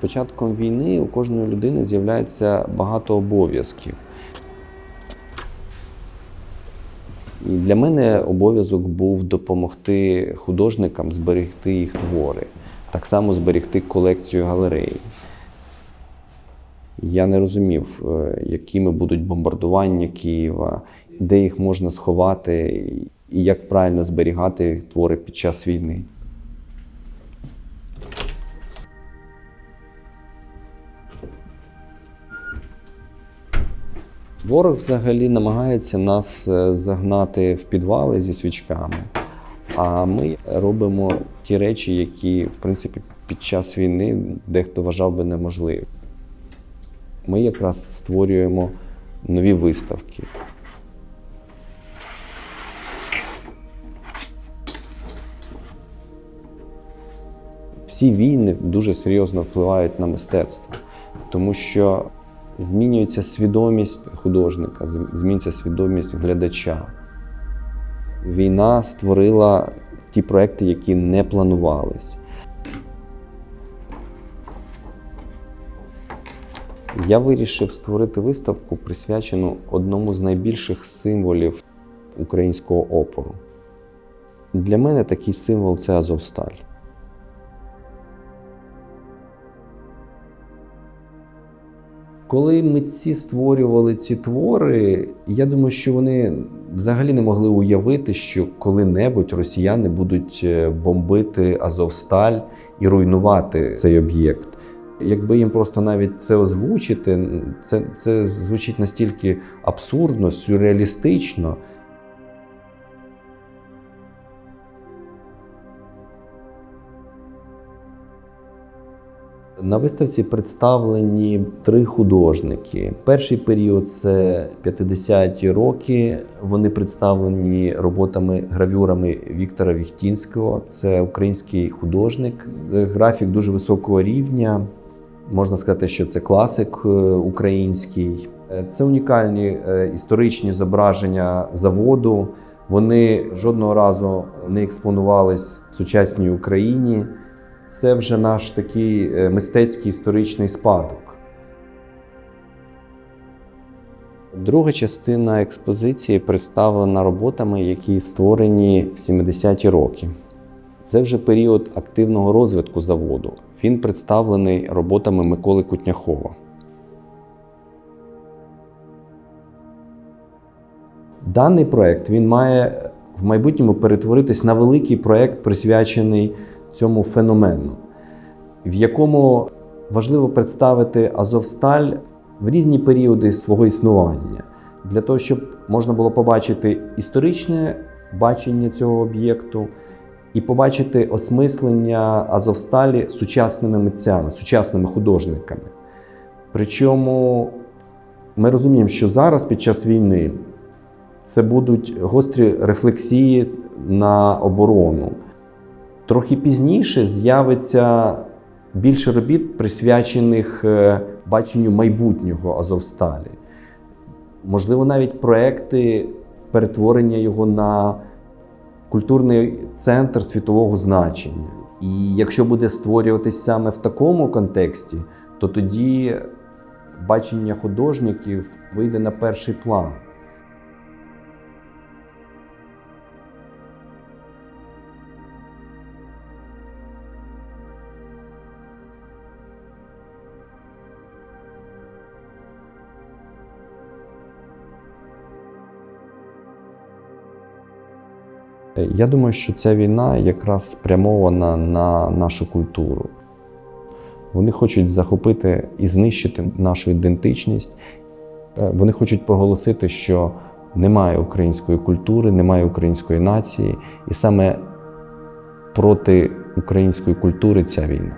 початком війни у кожної людини з'являється багато обов'язків. І для мене обов'язок був допомогти художникам зберегти їх твори, так само зберегти колекцію галереї. Я не розумів, е, якими будуть бомбардування Києва, де їх можна сховати, і як правильно зберігати твори під час війни. Ворог взагалі намагається нас е, загнати в підвали зі свічками, а ми робимо ті речі, які, в принципі, під час війни дехто вважав би неможливі. Ми якраз створюємо нові виставки. Всі війни дуже серйозно впливають на мистецтво, тому що змінюється свідомість художника, змінюється свідомість глядача. Війна створила ті проекти, які не планувались. Я вирішив створити виставку, присвячену одному з найбільших символів українського опору. Для мене такий символ це Азовсталь. Коли митці створювали ці твори, я думаю, що вони взагалі не могли уявити, що коли-небудь росіяни будуть е, бомбити Азовсталь і руйнувати цей об'єкт. Якби їм просто навіть це озвучити, це, це звучить настільки абсурдно, сюрреалістично. На виставці представлені три художники. Перший період це 50-ті роки. Вони представлені роботами гравюрами Віктора Віхтінського. Це український художник, графік дуже високого рівня. Можна сказати, що це класик е, український. Е, Це унікальні е, історичні зображення заводу. Вони жодного разу не експонувались в сучасній Україні. Це вже наш такий е, мистецький історичний спадок. Друга частина експозиції представлена роботами, які створені в 70-ті роки. Це вже період активного розвитку заводу. Він представлений роботами Миколи Кутняхова. Даний проект він має в майбутньому перетворитись на великий проект, присвячений цьому феномену, в якому важливо представити Азовсталь в різні періоди свого існування, для того, щоб можна було побачити історичне бачення цього об'єкту і побачити осмислення Азовсталі сучасними митцями, сучасними художниками. Причому ми розуміємо, що зараз під час війни це будуть гострі рефлексії на оборону. Трохи пізніше з'явиться більше робіт, присвячених е, баченню майбутнього Азовсталі. Можливо, навіть проекти перетворення його на культурний центр світового значення. І якщо буде створюватись саме в такому контексті, то тоді бачення художників вийде на перший план. Я думаю, що ця війна якраз спрямована на нашу культуру. Вони хочуть захопити і знищити нашу ідентичність. Е, Вони хочуть проголосити, що немає української культури, немає української нації, і саме проти української культури ця війна.